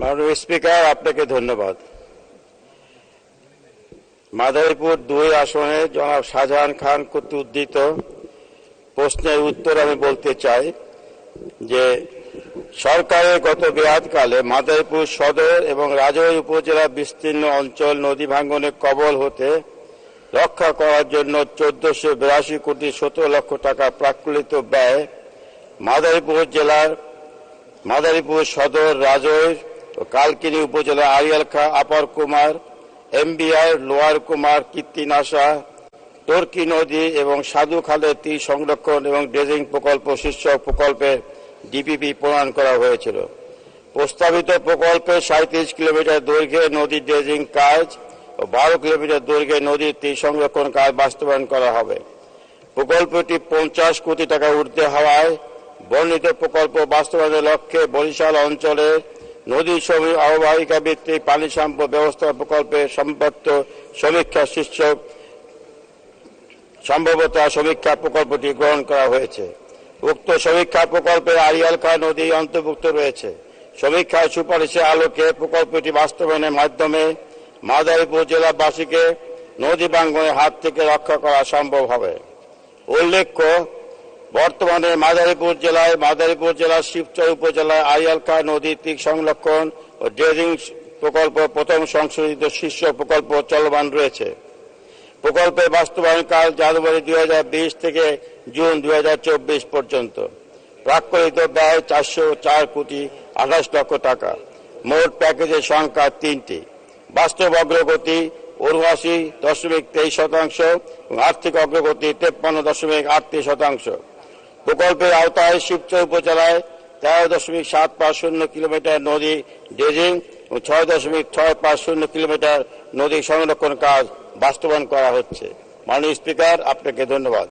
মাননীয় স্পিকার, আপনাকে ধন্যবাদ। মাদারীপুর দুই আসনে জনাব শাহজাহান খান কর্তৃক উদ্ধৃত প্রশ্নের উত্তর আমি বলতে চাই যে, সরকারের গত মেয়াদকালে মাদারীপুর সদর এবং রাজৌরি উপজেলা বিস্তীর্ণ অঞ্চল নদী ভাঙ্গনে কবল হতে রক্ষা করার জন্য চোদ্দশো বিরাশি কোটি সতেরো লক্ষ টাকা প্রাকলিত ব্যয় মাদারীপুর জেলার, মাদারীপুর সদর, রাজৈর ও কালকিনি উপজেলা Arial Khan, upper Kumar, MBR, lower Kumar Kirtinasha Torki নদী এবং সাধু খালের তীর সংরক্ষণ এবং ড্রেজিং প্রকল্প শীর্ষক প্রকল্পে ডিপিপি প্রণয়ন করা হয়েছিল। প্রস্তাবিত প্রকল্পে সাঁত্রিশ কিলোমিটার দৈর্ঘ্যে নদী ড্রেজিং কাজ ও বারো কিলোমিটার দৈর্ঘ্যে নদীর তীর সংরক্ষণ কাজ বাস্তবায়ন করা হবে। প্রকল্পটি পঞ্চাশ কোটি টাকা ঊর্ধ্বে হওয়ায় বর্ণিত প্রকল্প বাস্তবায়নের লক্ষ্যে বরিশাল অঞ্চলের নদী সমী অববাহিকা ভিত্তিক পানি সম্পদ ব্যবস্থা প্রকল্পে সম্পর্ক সমীক্ষা শীর্ষক সম্ভবত সমীক্ষা প্রকল্পটি গ্রহণ করা হয়েছে। উক্ত সমীক্ষা প্রকল্পে আড়িয়াল খা নদী অন্তর্ভুক্ত রয়েছে। সমীক্ষার সুপারিশের আলোকে প্রকল্পটি বাস্তবায়নের মাধ্যমে মাদারীপুর জেলাবাসীকে নদী বাঙ্গনের হাত থেকে রক্ষা করা সম্ভব হবে। উল্লেখ্য বর্তমানে মাদারীপুর জেলায়, মাদারীপুর জেলার শিবচর উপজেলায় আইয়ালকা নদী তীর সংরক্ষণ ও ড্রেজিং প্রকল্প প্রথম সংশোধিত শীর্ষ প্রকল্প চলমান রয়েছে। প্রকল্পের বাস্তবায়ন কাল জানুয়ারি দুই হাজার বিশ থেকে জুন দু হাজার চব্বিশ পর্যন্ত। প্রাক্কলিত ব্যয় চারশো চার কোটি আঠাশ লক্ষ টাকা। মোট প্যাকেজের সংখ্যা তিনটি। বাস্তব অগ্রগতি উনআশি দশমিক তেইশ শতাংশ এবং আর্থিক অগ্রগতি তেপ্পান্ন দশমিক আটত্রিশ শতাংশ। প্রকল্পের আওতায় শিবচর উপজেলায় তেরো দশমিক সাত পাঁচ শূন্য কিলোমিটার নদী ড্রেজিং ও ছয় দশমিক ছয় পাঁচ শূন্য কিলোমিটার নদী সংরক্ষণ কাজ বাস্তবায়ন করা হচ্ছে। মাননীয় স্পিকার, আপনাকে ধন্যবাদ।